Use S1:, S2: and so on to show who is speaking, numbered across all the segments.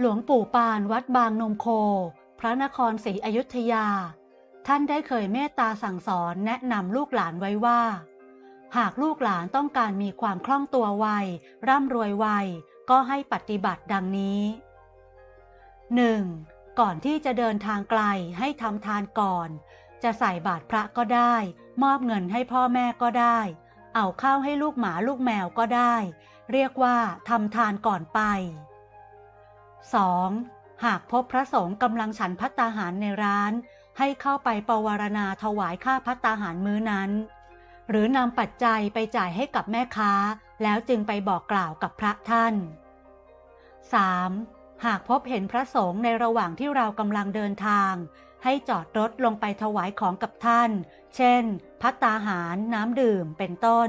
S1: หลวงปู่ปานวัดบางนมโค พระนครศรีอยุธยา ท่านได้เคยเมตตาสั่งสอนแนะนำลูกหลานไว้ว่า หากลูกหลานต้องการมีความคล่องตัวไวร่ำรวยไวก็ให้ปฏิบัติดังนี้ 1. ก่อนที่จะเดินทางไกลให้ทำทานก่อน จะใส่บาตรพระก็ได้ มอบเงินให้พ่อแม่ก็ได้ เอาข้าวให้ลูกหมาลูกแมวก็ได้ เรียกว่าทำทานก่อนไป 2. หากพบพระสงฆ์กำลังฉันพัตตาหารในร้าน ให้เข้าไปปวารณาถวายค่าพัตตาหารมื้อนั้น หรือนำปัจจัยไปจ่ายให้กับแม่ค้า แล้วจึงไปบอกกล่าวกับพระท่าน 3. หากพบเห็นพระสงฆ์ในระหว่างที่เรากำลังเดินทาง ให้จอดรถลงไปถวายของกับท่าน เช่น พัตตาหาร น้ำดื่ม เป็นต้น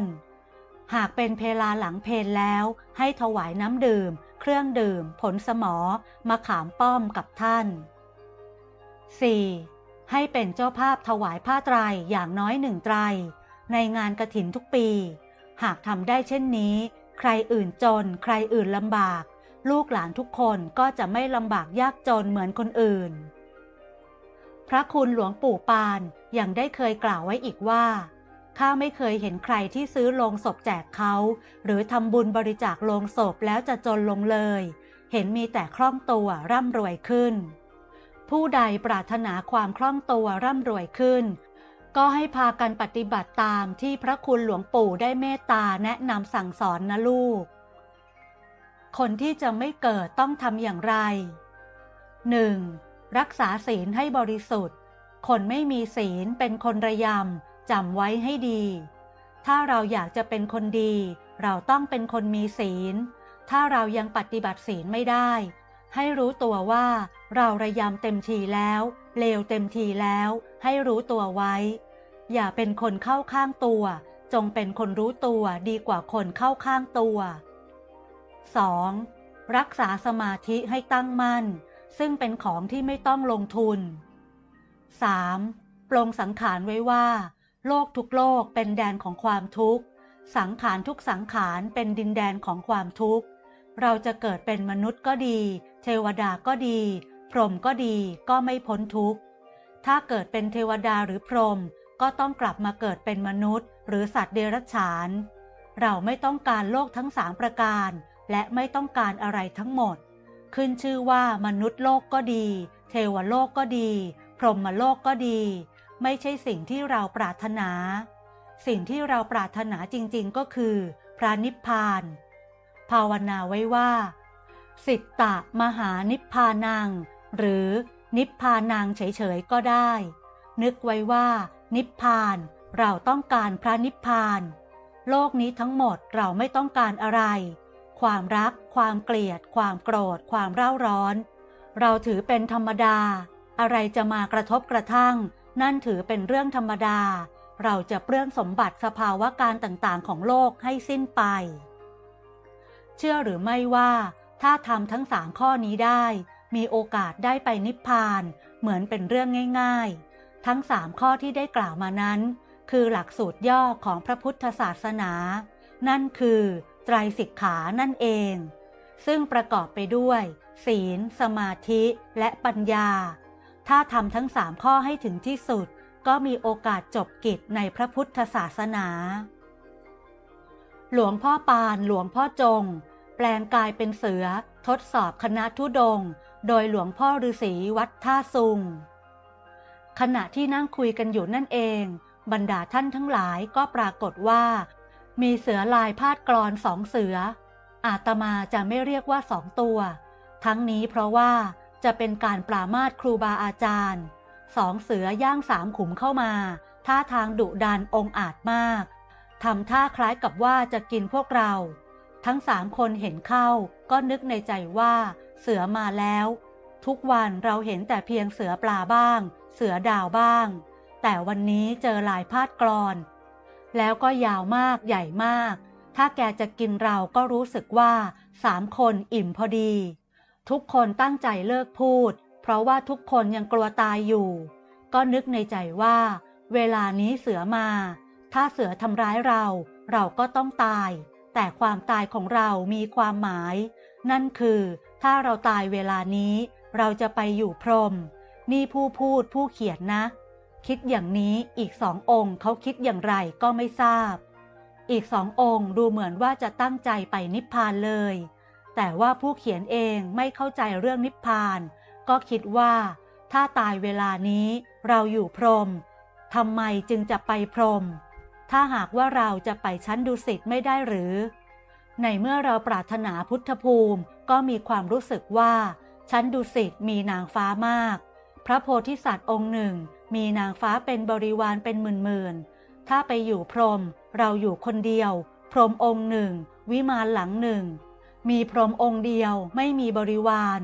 S1: หากเป็นเพลาหลังเพลแล้วให้ถวายน้ำดื่ม เครื่องดื่ม ผลสมอมาขามป้อมกับท่าน 4. ให้เป็นเจ้าภาพถวายผ้าไตรอย่างน้อยหนึ่งไตร ในงานกระถินทุกปี หากทำได้เช่นนี้ ใครอื่นจน ใครอื่นลำบาก ลูกหลานทุกคนก็จะไม่ลำบากยากจนเหมือนคนอื่น พระคุณหลวงปู่ปานยังได้เคยกล่าวไว้อีกว่า ข้าไม่เคยเห็นใครที่ซื้อโลงศพแจกเขา หรือทำบุญบริจาคโลงศพแล้วจะจนลงเลย เห็นมีแต่คล่องตัวร่ำรวยขึ้น ผู้ใดปรารถนาความคล่องตัวร่ำรวยขึ้น ก็ให้พากันปฏิบัติตามที่พระคุณหลวงปู่ได้เมตตาแนะนำสั่งสอนนะลูก คนที่จะไม่เกิดต้องทำอย่างไร 1. รักษาศีลให้บริสุทธิ์ คนไม่มีศีลเป็นคนระยำ จำไว้ให้ดี ถ้าเราอยากจะเป็นคนดี เราต้องเป็นคนมีศีล ถ้าเรายังปฏิบัติศีลไม่ได้ ให้รู้ตัวว่าเราระยำเต็มทีแล้ว เลวเต็มทีแล้ว ให้รู้ตัวไว้ อย่าเป็นคนเข้าข้างตัว จงเป็นคนรู้ตัวดีกว่าคนเข้าข้างตัว 2. รักษาสมาธิให้ตั้งมั่น ซึ่งเป็นของที่ไม่ต้องลงทุน 3. ปลงสังขารไว้ว่า โลกทุกโลกเป็นแดนของความทุกข์ สังขารทุกสังขารเป็นดินแดนของความทุกข์ เราจะเกิดเป็นมนุษย์ก็ดี เทวดาก็ดี พรหมก็ดีก็ไม่พ้นทุกข์ ถ้าเกิดเป็นเทวดาหรือพรหมก็ต้องกลับมาเกิดเป็นมนุษย์ หรือสัตว์เดรัจฉาน เราไม่ต้องการโลกทั้งสามประการ และไม่ต้องการอะไรทั้งหมด ขึ้นชื่อว่ามนุษย์โลกก็ดี เทวโลกก็ดี พรหมโลกก็ดี ไม่ใช่สิ่งที่เราปรารถนา สิ่งที่เราปรารถนาจริงๆก็คือ พระนิพพาน ภาวนาไว้ว่า สิตตะมหานิพพานัง หรือนิพพานังเฉยๆก็ได้ นึกไว้ว่า นิพพานเราต้องการพระนิพพาน โลกนี้ทั้งหมดเราไม่ต้องการอะไร ความรัก ความเกลียด ความโกรธ ความเร่าร้อน เราถือเป็นธรรมดา อะไรจะมากระทบกระทั่ง นั่นถือเป็นเรื่องธรรมดา เราจะเปลื้องสมบัติสภาวะการต่างๆ ของโลกให้สิ้นไป เชื่อหรือไม่ว่า ถ้าทำทั้งสามข้อนี้ได้ มีโอกาสได้ไปนิพพาน เหมือนเป็นเรื่องง่าย ๆ ทั้งสามข้อที่ได้กล่าวมานั้น คือหลักสูตรย่อของพระพุทธศาสนา นั่นคือไตรสิกขานั่นเอง ซึ่งประกอบไปด้วย ศีล สมาธิ และปัญญา ถ้าทำทั้งสามข้อให้ถึงที่สุด ก็มีโอกาสจบกิจในพระพุทธศาสนา หลวงพ่อปานหลวงพ่อจง แปลงกายเป็นเสือ ทดสอบคณะทุดง โดยหลวงพ่อฤาษีวัดท่าซุง ขณะที่นั่งคุยกันอยู่นั่นเอง บรรดาท่านทั้งหลายก็ปรากฏว่า มีเสือลายพาดกรอนสองเสืออาตมาจะไม่เรียกว่าสองตัว ทั้งนี้เพราะว่า จะเป็นการปรามาสครูบาอาจารย์ สองเสือย่างสามขุมเข้ามา ท่าทางดุดันองอาจมากทำท่าคล้ายกับว่าจะกินพวกเรา ทั้งสามคนเห็นเข้า ก็นึกในใจว่า เสือมาแล้ว ทุกวันเราเห็นแต่เพียงเสือปลาบ้าง เสือดาวบ้าง แต่วันนี้เจอลายพาดกรอน แล้วก็ยาวมากใหญ่มาก ถ้าแกจะกินเราก็รู้สึกว่าสามคนอิ่มพอดี ทุกคนตั้งใจเลิกพูด เพราะว่าทุกคนยังกลัวตายอยู่ ก็นึกในใจว่า เวลานี้เสือมา ถ้าเสือทำร้ายเรา เราก็ต้องตาย แต่ความตายของเรามีความหมาย นั่นคือ ถ้าเราตายเวลานี้ เราจะไปอยู่พรหมนี่ผู้พูดผู้เขียนนะ คิดอย่างนี้อีกสององค์เขาคิดอย่างไรก็ไม่ทราบ อีกสององค์ดูเหมือนว่าจะตั้งใจไปนิพพานเลย แต่ว่าผู้เขียนเองไม่เข้าใจเรื่องนิพพาน ก็คิดว่า ถ้าตายเวลานี้เราอยู่พรหมทำไมจึงจะไปพรหมถ้าหากว่าเราจะไปชั้นดุสิตไม่ได้หรือ ในเมื่อเราปรารถนาพุทธภูมิก็มีความรู้สึกว่า ชั้นดุสิตมีนางฟ้ามาก พระโพธิสัตว์องค์หนึ่ง มีนางฟ้าเป็นบริวารเป็นหมื่นๆ ถ้าไปอยู่พรหมเราอยู่คนเดียว พรหมองค์หนึ่ง วิมานหลังหนึ่ง มีพรหมองค์เดียวไม่มีบริวาร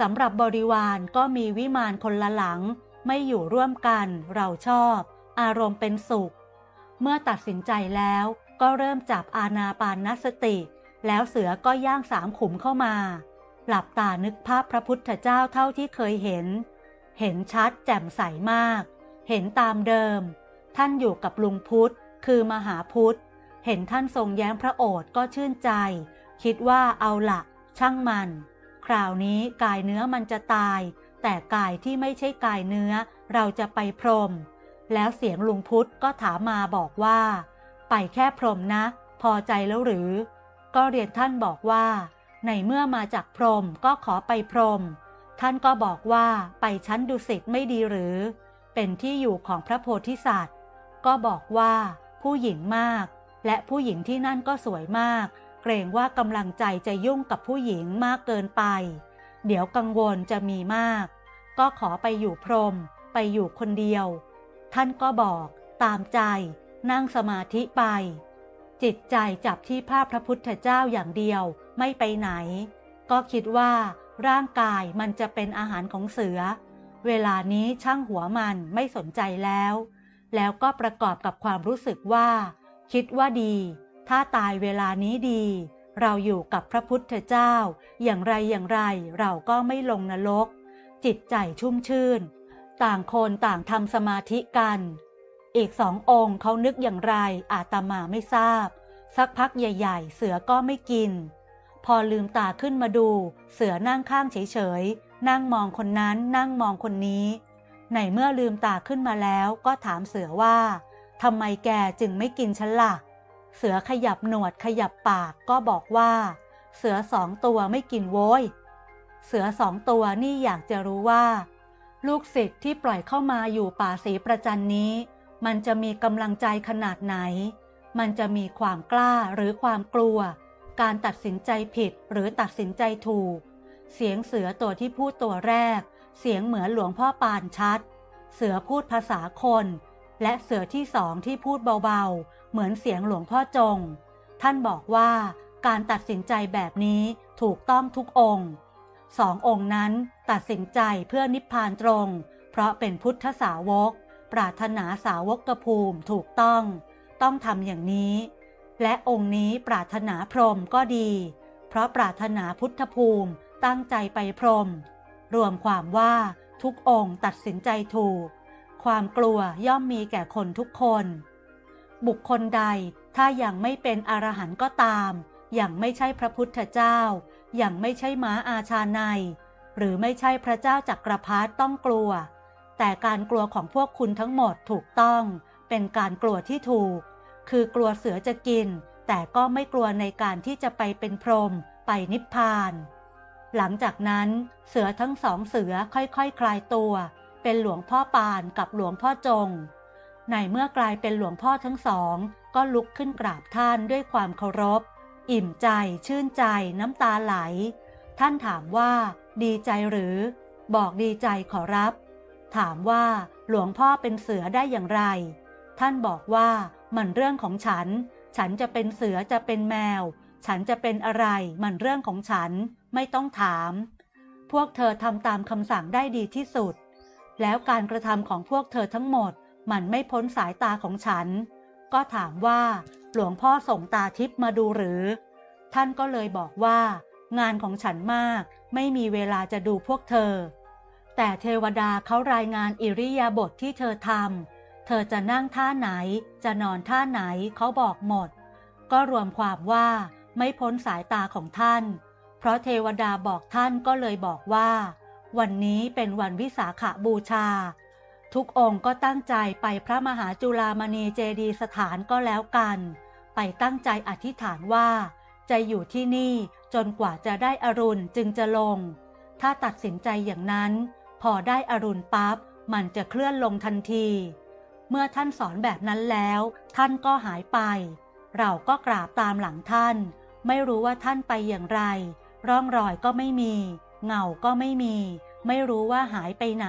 S1: สำหรับบริวารก็มีวิมานคนละหลัง ไม่อยู่ร่วมกันเราชอบ อารมณ์เป็นสุข เมื่อตัดสินใจแล้วก็เริ่มจับอาณาปานนสติ แล้วเสือก็ย่างสามขุมเข้ามา หลับตานึกภาพพระพุทธเจ้าเท่าที่เคยเห็น เห็นชัดแจ่มใสมาก เห็นตามเดิม ท่านอยู่กับลุงพุทธคือมหาพุทธ เห็นท่านทรงแย้มพระโอษฐ์ก็ชื่นใจ คิดว่าเอาละช่างมัน คราวนี้กายเนื้อมันจะตาย แต่กายที่ไม่ใช่กายเนื้อ เราจะไปพรม แล้วเสียงลุงพุทธก็ถามมาบอกว่า ไปแค่พรมนะ พอใจแล้วหรือ ก็เรียนท่านบอกว่า ในเมื่อมาจากพรมก็ขอไปพรม ท่านก็บอกว่าไปชั้นดุสิตไม่ดีหรือ เป็นที่อยู่ของพระโพธิสัตว์ ก็บอกว่า ผู้หญิงมาก และผู้หญิงที่นั่นก็สวยมาก เกรงว่ากำลังใจจะยุ่งกับผู้หญิงมากเกินไป เดี๋ยวกังวลจะมีมาก ก็ขอไปอยู่พรม ไปอยู่คนเดียว ท่านก็บอกตามใจ นั่งสมาธิไป จิตใจจับที่ภาพพระพุทธเจ้าอย่างเดียวไม่ไปไหน ก็คิดว่าร่างกายมันจะเป็นอาหารของเสือ เวลานี้ช่างหัวมันไม่สนใจแล้ว แล้วก็ประกอบกับความรู้สึกว่า คิดว่าดี ถ้าตายเวลานี้ดี เราอยู่กับพระพุทธเจ้า อย่างไรอย่างไรเราก็ไม่ลงนรก จิตใจชุ่มชื่น ต่างคนต่างทำสมาธิกัน อีกสององค์เขานึกอย่างไรอาตมาไม่ทราบ สักพักใหญ่ๆ เสือก็ไม่กิน พอลืมตาขึ้นมาดู เสือนั่งข้างเฉยๆ นั่งมองคนนั้นนั่งมองคนนี้ ในเมื่อลืมตาขึ้นมาแล้วก็ถามเสือว่าทำไมแกจึงไม่กินฉันละ่ะ เสือขยับหนวดขยับปากก็บอกว่า เสือสองตัวไม่กินโว้ย เสือสองตัวนี่อยากจะรู้ว่า ลูกศิษย์ที่ปล่อยเข้ามาอยู่ป่าศรีประจันนี้ มันจะมีกำลังใจขนาดไหน มันจะมีความกล้าหรือความกลัว การตัดสินใจผิดหรือตัดสินใจถูก เสียงเสือตัวที่พูดตัวแรก เสียงเหมือนหลวงพ่อปานชัด เสือพูดภาษาคน และเสือที่สองที่พูดเบาๆ เหมือนเสียงหลวงพ่อจง ท่านบอกว่าการตัดสินใจแบบนี้ถูกต้องทุกองค์สององค์นั้นตัดสินใจเพื่อนิพพานตรง เพราะเป็นพุทธสาวก ปรารถนาสาวกภูมิถูกต้อง ต้องทำอย่างนี้ และองค์นี้ปรารถนาพรหมก็ดี เพราะปรารถนาพุทธภูมิตั้งใจไปพรหมรวมความว่าทุกองค์ตัดสินใจถูก ความกลัวย่อมมีแก่คนทุกคน บุคคลใด ถ้ายังไม่เป็นอรหันต์ก็ตาม ยังไม่ใช่พระพุทธเจ้า ยังไม่ใช่ม้าอาชาใน หรือไม่ใช่พระเจ้าจักรพรรดิต้องกลัว แต่การกลัวของพวกคุณทั้งหมดถูกต้อง เป็นการกลัวที่ถูก คือกลัวเสือจะกิน แต่ก็ไม่กลัวในการที่จะไปเป็นพรหมไปนิพพาน หลังจากนั้นเสือทั้งสองเสือค่อยๆคคลายตัว เป็นหลวงพ่อปานกับหลวงพ่อจง ในเมื่อกลายเป็นหลวงพ่อทั้งสอง ก็ลุกขึ้นกราบท่านด้วยความเคารพ อิ่มใจ ชื่นใจ น้ำตาไหล ท่านถามว่า ดีใจหรือ บอกดีใจขอรับ ถามว่าหลวงพ่อเป็นเสือได้อย่างไร ท่านบอกว่ามันเรื่องของฉัน ฉันจะเป็นเสือจะเป็นแมว ฉันจะเป็นอะไรมันเรื่องของฉัน ไม่ต้องถาม พวกเธอทำตามคำสั่งได้ดีที่สุด แล้วการกระทำของพวกเธอทั้งหมด มันไม่พ้นสายตาของฉัน ก็ถามว่า หลวงพ่อส่งตาทิพย์มาดูหรือ ท่านก็เลยบอกว่า งานของฉันมาก ไม่มีเวลาจะดูพวกเธอ แต่เทวดาเขารายงานอิริยาบถทที่เธอทำเธอจะนั่งท่าไหน จะนอนท่าไหนเขาบอกหมด ก็รวมความว่าไม่พ้นสายตาของท่าน เพราะเทวดาบอกท่านก็เลยบอกว่า วันนี้เป็นวันวิสาขบูชา ทุกองค์ก็ตั้งใจไปพระมหาจุฬามณีเจดีสถานก็แล้วกัน ไปตั้งใจอธิษฐานว่า จะอยู่ที่นี่จนกว่าจะได้อรุณจึงจะลง ถ้าตัดสินใจอย่างนั้น พอได้อรุณปั๊บมันจะเคลื่อนลงทันที เมื่อท่านสอนแบบนั้นแล้ว ท่านก็หายไป เราก็กราบตามหลังท่าน ไม่รู้ว่าท่านไปอย่างไร ร่องรอยก็ไม่มี เงาก็ไม่มี ไม่รู้ว่าหายไปไหน